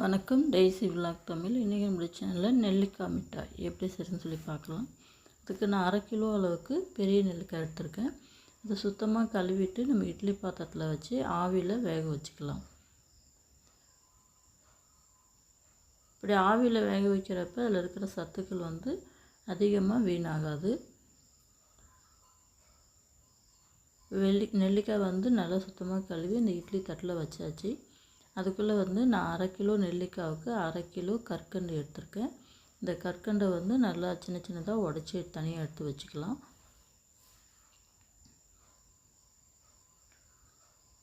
வணக்கம். Daisy vlog Tamil. இன்றைக்கி நம்மளுடைய சேனலில் நெல்லிக்காய் மிட்டாய். எப்படி செய்யணும்னு சொல்லி பார்க்கலாம். அதுக்கு நான் அரை கிலோ அளவுக்கு பெரிய நெல்லிக்காய் எடுத்திருக்கேன். அதை சுத்தமாக கழுவிட்டு நம்ம இட்லி பாத்திரத்தில் வச்சு ஆவியில் வேக வச்சுக்கலாம். இப்படி ஆவியில் வேக வைக்கிறப்ப அதில் இருக்கிற சத்துக்கள் வந்து அதிகமாக வீணாகாது. வெள்ளி நெல்லிக்காய் வந்து நல்லா சுத்தமாக கழுவி இந்த இட்லி தட்டில் வச்சாச்சு. அதுக்குள்ளே வந்து நான் அரை கிலோ நெல்லிக்காவுக்கு அரை கிலோ கற்கண்டு எடுத்திருக்கேன். இந்த கற்கண்டை வந்து நல்லா சின்ன சின்னதாக உடச்சி தனியாக எடுத்து வச்சுக்கலாம்.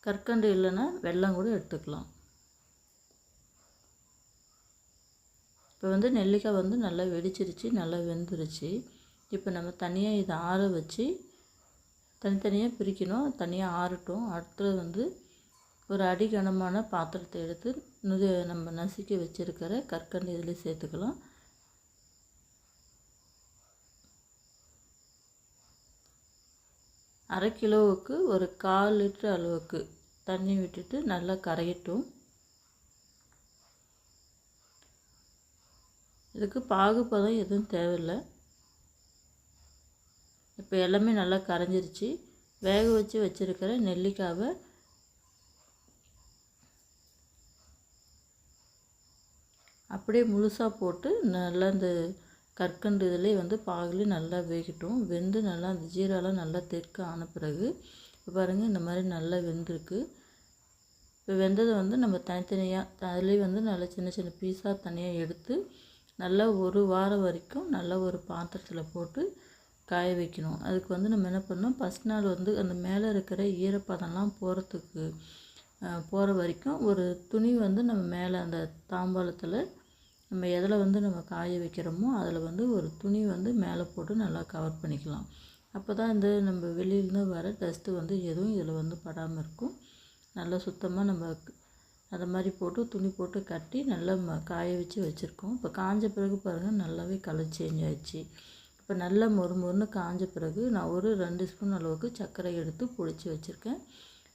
கற்கண்டு இல்லைன்னா வெள்ளம் கூட எடுத்துக்கலாம். இப்போ வந்து நெல்லிக்காய் வந்து நல்லா வெடிச்சிருச்சு நல்லா வெந்துருச்சு. இப்போ நம்ம தனியாக இதை ஆற வச்சு தனித்தனியாக பிரிக்கணும் தனியாக ஆறட்டும். அடுத்தது வந்து ஒரு அடிகனமான பாத்திரத்தை எடுத்து நுது நம்ம நசுக்கி வச்சுருக்கிற கற்கண்டு இதில் சேர்த்துக்கலாம். அரை கிலோவுக்கு ஒரு கால் லிட்டர் அளவுக்கு தண்ணி விட்டுட்டு நல்லா கரையட்டும். இதுக்கு பாகுபதம் எதுவும் தேவையில்லை. இப்போ எல்லாமே நல்லா கரைஞ்சிருச்சு. வேக வச்சு வச்சுருக்கிற நெல்லிக்காவை அப்படியே முழுசாக போட்டு நல்லா இந்த கற்கண்டு இதிலே வந்து பாகுலேயும் நல்லா வேகட்டும். வெந்து நல்லா அந்த ஜீராலாம் நல்லா தெற்கு ஆன பிறகு இப்போ பாருங்கள் இந்த மாதிரி நல்லா வெந்திருக்கு. இப்போ வெந்ததை வந்து நம்ம தனித்தனியாக அதுலேயே வந்து நல்லா சின்ன சின்ன பீஸாக தனியாக எடுத்து நல்லா ஒரு வாரம் வரைக்கும் நல்லா ஒரு பாத்திரத்தில் போட்டு காய வைக்கணும். அதுக்கு வந்து நம்ம என்ன பண்ணோம் ஃபஸ்ட் நாள் வந்து அந்த மேலே இருக்கிற ஈரப்பதம்லாம் போகிறதுக்கு போகிற வரைக்கும் ஒரு துணி வந்து நம்ம மேலே அந்த தாம்பாளத்தில் நம்ம எதில் வந்து நம்ம காய வைக்கிறோமோ அதில் வந்து ஒரு துணி வந்து மேலே போட்டு நல்லா கவர் பண்ணிக்கலாம். அப்போ தான் இந்த நம்ம வெளியிலேருந்து வர டஸ்ட்டு வந்து எதுவும் இதில் வந்து படாமல் இருக்கும். நல்லா சுத்தமாக நம்ம அதை மாதிரி போட்டு துணி போட்டு கட்டி நல்லா ம காய வச்சு வச்சுருக்கோம். இப்போ காஞ்ச பிறகு பாருங்கள் நல்லாவே கலர் சேஞ்ச் ஆயிடுச்சு. இப்போ நல்லா மொறு மொறுன்னு காஞ்ச பிறகு நான் ஒரு ரெண்டு ஸ்பூன் அளவுக்கு சர்க்கரை எடுத்து பொடிச்சு வச்சுருக்கேன்.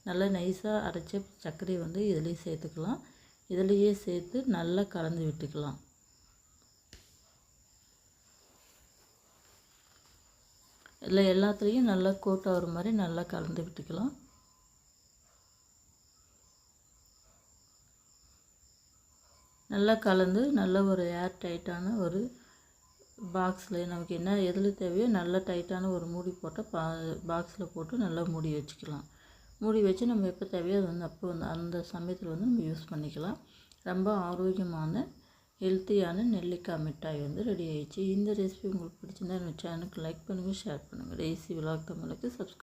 நல்லா நைஸாக அரைச்ச சர்க்கரையை வந்து இதுலேயும் சேர்த்துக்கலாம். இதிலையே சேர்த்து நல்லா கலந்து விட்டுக்கலாம். இதில் எல்லாத்துலேயும் நல்லா கோட் ஆகிற மாதிரி நல்லா கலந்து விட்டுக்கலாம். நல்லா கலந்து நல்ல ஒரு ஏர் டைட்டான ஒரு பாக்ஸில் நமக்கு என்ன எதில் தேவையோ நல்லா டைட்டான ஒரு மூடி போட்டால் பா பாக்ஸில் போட்டு நல்லா மூடி வச்சுக்கலாம். மூடி வச்சு நம்ம எப்போ தேவையோ அது வந்து அப்போ வந்து அந்த சமயத்தில் வந்து நம்ம யூஸ் பண்ணிக்கலாம். ரொம்ப ஆரோக்கியமான ஹெல்த்தியான நெல்லிக்காய் மிட்டாய் வந்து ரெடி ஆயிடுச்சு. இந்த ரெசிபி உங்களுக்கு பிடிச்சிருந்தா நம்ம சேனலுக்கு லைக் பண்ணுங்கள் ஷேர் பண்ணுங்கள் டெய்ஸி விலாக் தமிழுக்கு சப்ஸ்கிரைப்